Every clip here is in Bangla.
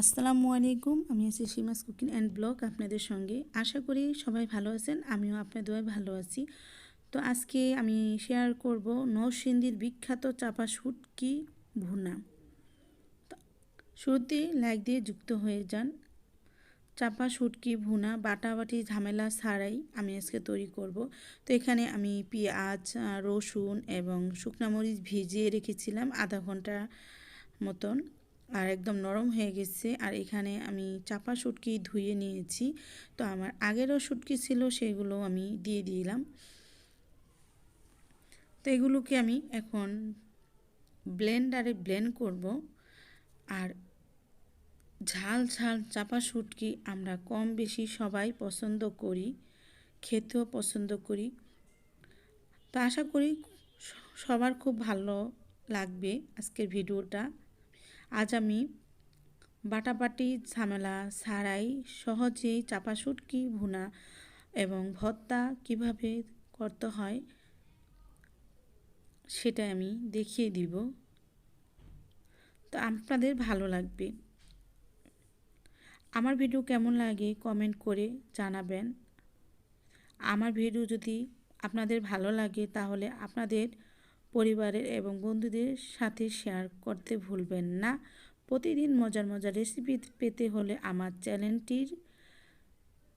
আসসালামু আলাইকুম, আমি আছি সীমাস কুকিং অ্যান্ড ব্লগ আপনাদের সঙ্গে। আশা করি সবাই ভালো আছেন, আমিও আপনাদের ভালো আছি। তো আজকে আমি শেয়ার করব নৌসিন্দির বিখ্যাত চাপা শুটকি ভুনা। শুরুতে লাইক দিয়ে যুক্ত হয়ে যান। চাপা শুটকি ভুনা, বাটাবাটি, ঝামেলা ছাড়াই আমি আজকে তৈরি করব। তো এখানে আমি পেঁয়াজ রসুন এবং শুকনা মরিচ ভিজিয়ে রেখেছিলাম আধা ঘণ্টা মতন। আর একদম নরম হয়ে গেছে। আর এখানে আমি চাপা শুটকি ধুয়ে নিয়েছি। তো আমার আগেরও শুটকি ছিল, সেগুলো আমি দিয়ে দিলাম। তো এগুলোকে আমি এখন ব্লেন্ডারে ব্লেন্ড করব। আর ঝাল ঝাল চাপা শুটকি আমরা কম বেশি সবাই পছন্দ করি, খেতেও পছন্দ করি। তো আশা করি সবার খুব ভালো লাগবে আজকের ভিডিওটা। আজ আমি বাটাবাটি ঝামেলা ছাড়াই সহজেই চাপা শুটকি, ভুনা এবং ভর্তা কীভাবে করতে হয় সেটা আমি দেখিয়ে দিব। তো আপনাদের ভালো লাগবে। আমার ভিডিও কেমন লাগে কমেন্ট করে জানাবেন। আমার ভিডিও যদি আপনাদের ভালো লাগে তাহলে আপনাদের পরিবারের এবং বন্ধুদের সাথে শেয়ার করতে ভুলবেন না। প্রতিদিন মজার মজার রেসিপি পেতে হলে আমার চ্যানেলটির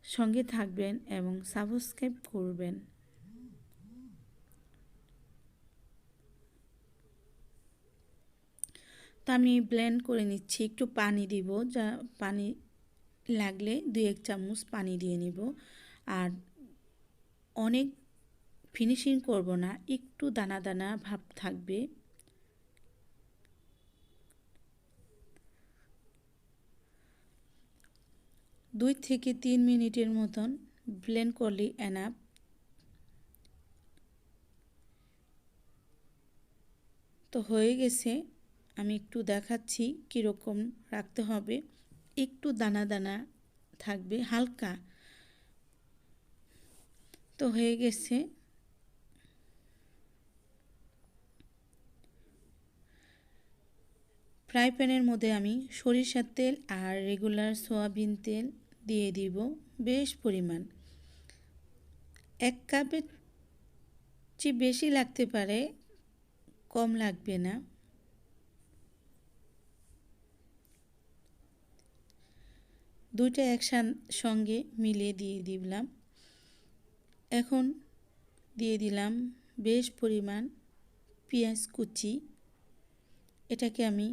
সঙ্গে থাকবেন এবং সাবস্ক্রাইব করবেন। তো আমি ব্লেন্ড করে নিচ্ছি, একটু পানি দিব, যা পানি লাগলে দুই এক চামচ পানি দিয়ে নিব। আর অনেক ফিনিশিং করব না, একটু দানা দানা ভাব থাকবে। দুই থেকে তিন মিনিটের মতন ব্লেন্ড করলে এনাফ তো হয়ে গেছে, আমি একটু দেখাচ্ছি কীরকম রাখতে হবে। একটু দানা দানা থাকবে, হালকা। তো হয়ে গেছে। ফ্রাই প্যানের মধ্যে আমি সরিষার তেল আর রেগুলার সয়াবিন তেল দিয়ে দিব বেশ পরিমাণ। এক কাপের চেয়ে বেশি লাগতে পারে, কম লাগবে না। দুইটা এক সঙ্গে মিলিয়ে দিয়ে দিলাম। এখন দিয়ে দিলাম বেশ পরিমাণ পেঁয়াজ কুচি। এটাকে আমি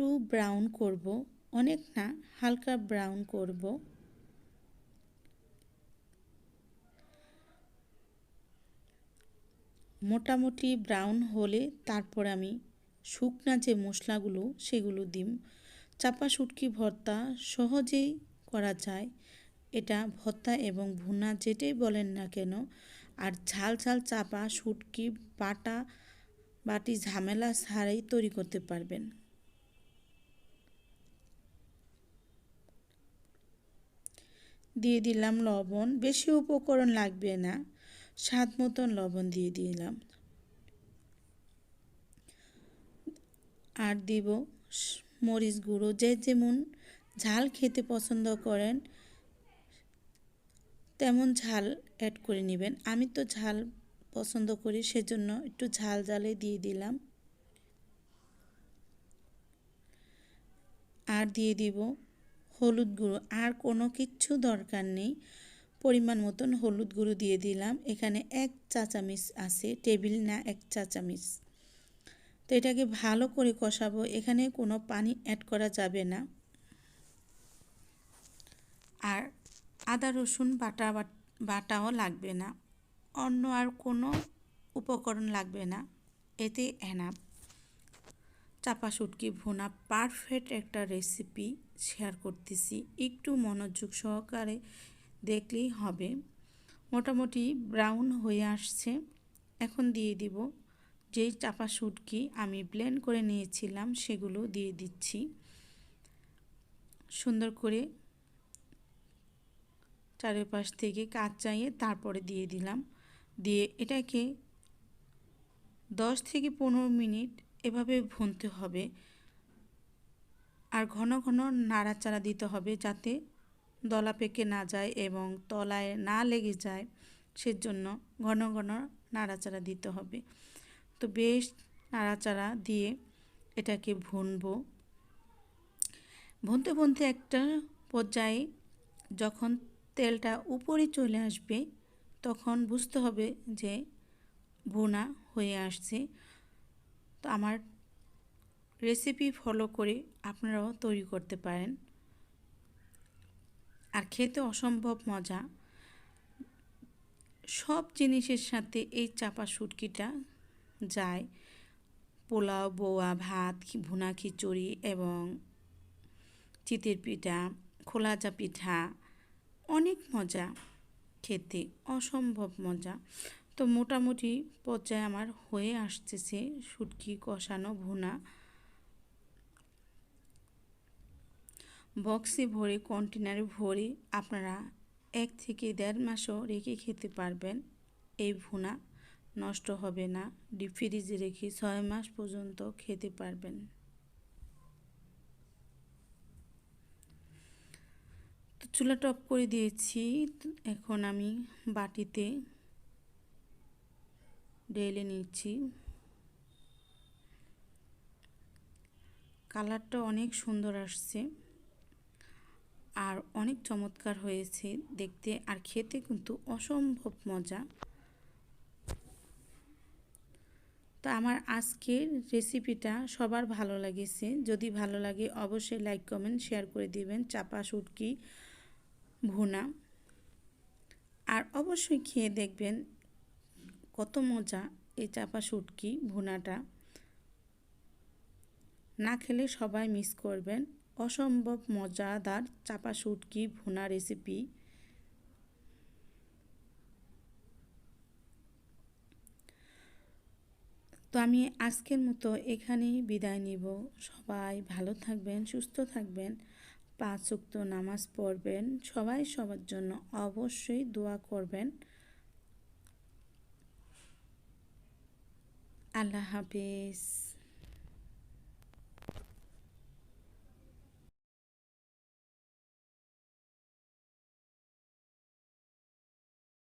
একটু ব্রাউন করব, অনেক না, হালকা ব্রাউন করব। মোটামুটি ব্রাউন হলে তারপর আমি শুকনা যে মশলাগুলো, সেগুলো দিম। চাপা শুটকি ভর্তা সহজেই করা যায়। এটা ভর্তা এবং ভুনা যেটাই বলেন না কেন, আর ঝাল ঝাল চাপা শুটকি বাটা, বাটি ঝামেলা ছাড়াই তৈরি করতে পারবেন। দিয়ে দিলাম লবণ। বেশি উপকরণ লাগবে না। স্বাদ মতন লবণ দিয়ে দিলাম। আর দিব মরিচ গুঁড়ো। যে যেমন ঝাল খেতে পছন্দ করেন, তেমন ঝাল অ্যাড করে নেবেন। আমি তো ঝাল পছন্দ করি, সেজন্য একটু ঝাল ঝালে দিয়ে দিলাম। আর দিয়ে দিব হলুদ গুঁড়ো। আর কোনো কিচ্ছু দরকার নেই। পরিমাণ মতন হলুদ গুঁড়ো দিয়ে দিলাম। এখানে এক চা চামিচ আছে, টেবিল না, এক চা চামিচ। তো এটাকে ভালো করে কষাবো। এখানে কোনো পানি অ্যাড করা যাবে না। আর আদা, রসুন বাটা বাটাও লাগবে না। অন্য আর কোনো উপকরণ লাগবে না। এতে এনাফ চাপা শুটকি ভুনা পারফেক্ট একটা রেসিপি শেয়ার করতেছি। একটু মনোযোগ সহকারে দেখলেই হবে। মোটামুটি ব্রাউন হয়ে আসছে। এখন দিয়ে দিব। যেই চাপা শুটকি আমি ব্লেন্ড করে নিয়েছিলাম সেগুলো দিয়ে দিচ্ছি। সুন্দর করে চারিপাশ থেকে কাজ চাইয়ে তারপরে দিয়ে দিলাম। দিয়ে এটাকে দশ থেকে পনেরো মিনিট এভাবে ভুনতে হবে। আর ঘন ঘন নাড়াচাড়া দিতে হবে যাতে দলা পেকে না যায় এবং তলায় না লেগে যায়, সেজন্য ঘন ঘন নাড়াচাড়া দিতে হবে। তো বেশ নাড়াচাড়া দিয়ে এটাকে ভুনবো। ভুনতে ভুনতে একটা পর্যায়ে যখন তেলটা উপরে চলে আসবে, তখন বুঝতে হবে যে ভুনা হয়ে আসছে। তো আমার রেসিপি ফলো করে আপনারাও তৈরি করতে পারেন। আর খেতে অসম্ভব মজা। সব জিনিসের সাথে এই চাপা শুটকিটা যায়। পোলাও, বোয়া, ভাত ভুনা খিচুড়ি এবং চিতের পিঠা খোলাজা পিঠা, অনেক মজা। খেতে অসম্ভব মজা। তো মোটামুটি পর্যায়ে আমার হয়ে আসতেছে শুটকি, কষানো, ভুনা। বক্সে ভরে কন্টেনারে ভরে আপনারা এক থেকে দেড় মাসও রেখে খেতে পারবেন এই ভুনা। নষ্ট হবে না, ডিপ ফ্রিজে রেখে ছয় মাস পর্যন্ত খেতে পারবেন। তো চুলা টপ করে দিয়েছি। এখন আমি বাটিতে ঢেলে নিচ্ছি। কালারটা অনেক সুন্দর আসছে। আর অনেক চমৎকার হয়েছে দেখতে আর খেতে কিন্তু অসম্ভব মজা। তো আমার আজকের রেসিপিটা সবার ভালো লাগেছে। যদি ভালো লাগে অবশ্যই লাইক, কমেন্ট, শেয়ার করে দিবেন। চাপা শুটকি ভুনা। আর অবশ্যই খেয়ে দেখবেন কত মজা এই চাপা শুটকি ভুনাটা। না খেলে সবাই মিস করবেন। অসম্ভব মজাদার চাপা শুটকি ভুনা রেসিপি তো আমি আজকের মতো এখানেই বিদায় নিব। সবাই ভালো থাকবেন, সুস্থ থাকবেন। পাঁচ উক্ত নামাজ পড়বেন। সবাই সবার জন্য অবশ্যই দোয়া করবেন। আল্লাহ হাফিজ।